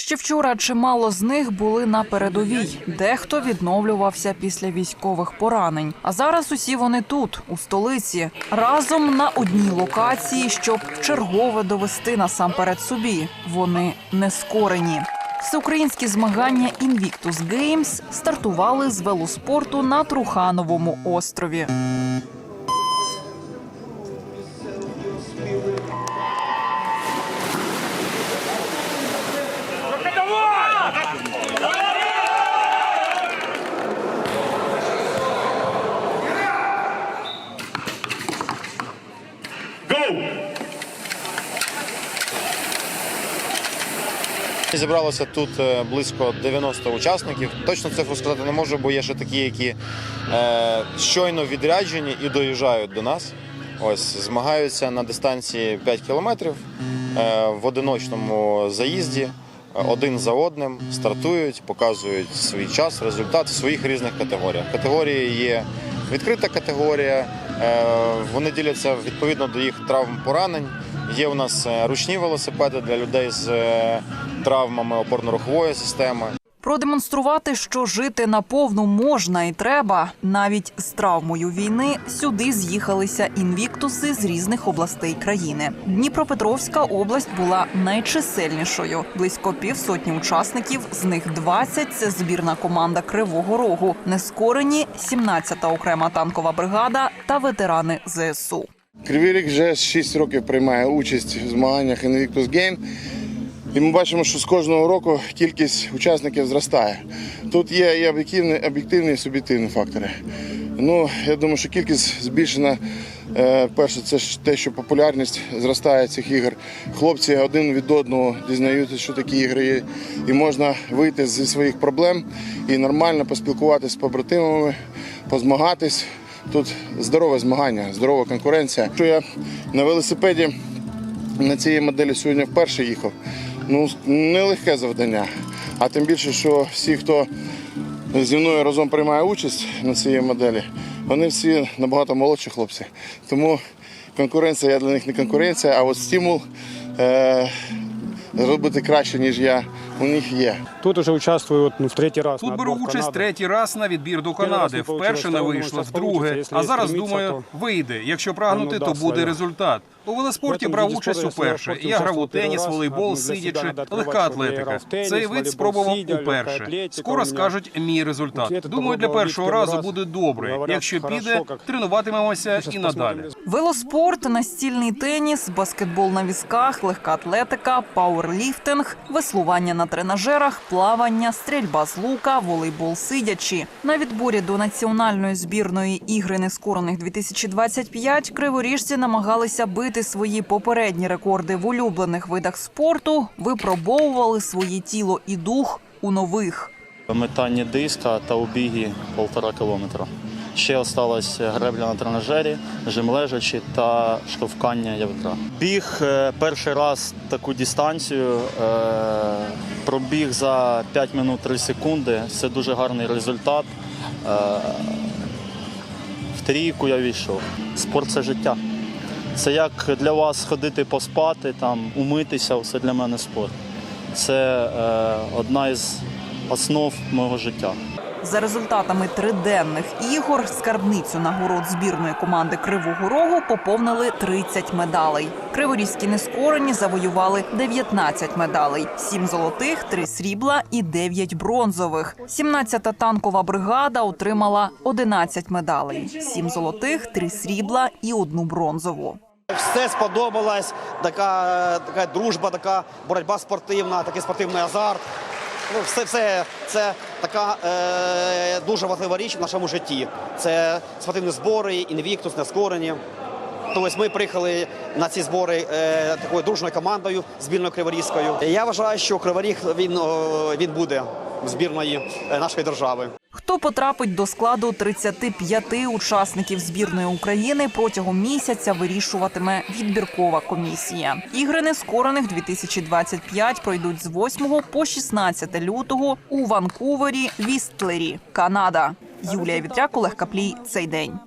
Ще вчора чимало з них були на передовій. Дехто відновлювався після військових поранень. А зараз усі вони тут, у столиці, разом на одній локації, щоб вчергове довести насамперед собі. Вони не скорені. Всеукраїнські змагання Invictus Games стартували з велоспорту на Трухановому острові. Зібралося тут е, близько 90 учасників. Точно цифру сказати не можу, бо є ще такі, які е, щойно відряджені і доїжджають до нас. Ось змагаються на дистанції 5 кілометрів е, в одиночному заїзді. е, Один за одним стартують, показують свій час, результат в своїх різних категоріях. Категорії є відкрита категорія, е, вони діляться відповідно до їх травм поранень. Є у нас е, ручні велосипеди для людей з е, травмами опорно-рухової системи. Продемонструвати, що жити наповну можна і треба. Навіть з травмою війни сюди з'їхалися інвіктуси з різних областей країни. Дніпропетровська область була найчисельнішою. Близько півсотні учасників, з них 20 – це збірна команда Кривого Рогу, нескорені 17-та окрема танкова бригада та ветерани ЗСУ. Кривий вже 6 років приймає участь в змаганнях Invictus Game. І ми бачимо, що з кожного року кількість учасників зростає. Тут є і об'єктивні, об'єктивні і суб'єктивні фактори. Ну, я думаю, що кількість збільшена. Е, Перше, це ж те, що популярність зростає цих ігор. Хлопці один від одного дізнаються, що такі ігри є, і можна вийти зі своїх проблем і нормально поспілкуватися з побратимами, позмагатись. Тут здорове змагання, здорова конкуренція. Що я на велосипеді на цій моделі сьогодні вперше їхав. Ну, нелегке завдання. А тим більше, що всі, хто зі мною разом приймає участь на цій моделі, вони всі набагато молодші хлопці. Тому конкуренція для них не конкуренція, а от стимул е- зробити краще, ніж я, у них є. Тут уже участвую вот, ну, в третий раз. Тут на беру отбор в участь Канаду. третій раз на відбір до Перший раз Канади. не получилось, Вперше не второй, вийшло, може, получиться. вдруге. Якщо А зараз стремиться, думаю, то вийде. Якщо прагнути, воно то дасть буде своє. результат. У велоспорті В этом брав виде участь спорта, если уперше. я в спорте Я грав у участвовал теніс, первый раз, волейбол, ну, для себя сидячи, надо открывать, легка что я атлетика. играл в теннис, Цей вид волейбол, спробував сидя, легка уперше. атлетика Скоро у мене. скажуть мій результат. Атлетику Думаю, для пробував першого від разу перший буде раз. добре. Говорять, Якщо хорошо, піде, як- тренуватимемося Щас і надалі. посмотрим. Велоспорт, настільний теніс, баскетбол на візках, легка атлетика, пауерліфтинг, веслування на тренажерах, плавання, стрільба з лука, волейбол сидячи. На відборі до національної збірної ігри нескорених 2025 криворіжці намагалися бити свої попередні рекорди в улюблених видах спорту, випробовували своє тіло і дух у нових. метанні диска та у бігі полтора кілометра. Ще осталась гребля на тренажері, жим лежачі та штовхання явка. Біг е, перший раз таку дистанцію, е, пробіг за 5 минут 3 секунди. Це дуже гарний результат. Е, в трійку я війшов. Спорт це життя. Це як для вас ходити поспати, там, умитися, все для мене спорт. Це е, одна із основ мого життя. За результатами триденних ігор скарбницю нагород збірної команди Кривого Рогу поповнили 30 медалей. Криворізькі нескорені завоювали 19 медалей: 7 золотих, 3 срібла і 9 бронзових. 17-та танкова бригада отримала 11 медалей: 7 золотих, 3 срібла і одну бронзову. Все сподобалось, така, така дружба, така боротьба спортивна, такий спортивний азарт. Ну, все, все це така е, дуже важлива річ в нашому житті. Це спортивні збори, інвіктус, нескорені. Тобто ми приїхали на ці збори е, такою дружною командою, збірною Криворізькою. Я вважаю, що Криворіг він, він буде збірної е, нашої держави. Хто потрапить до складу 35 учасників збірної України протягом місяця вирішуватиме відбіркова комісія. Ігри нескорених 2025 пройдуть з 8 по 16 лютого у Ванкувері, Вістлері, Канада. Юлія Вітряк, Олег Каплій. Цей день.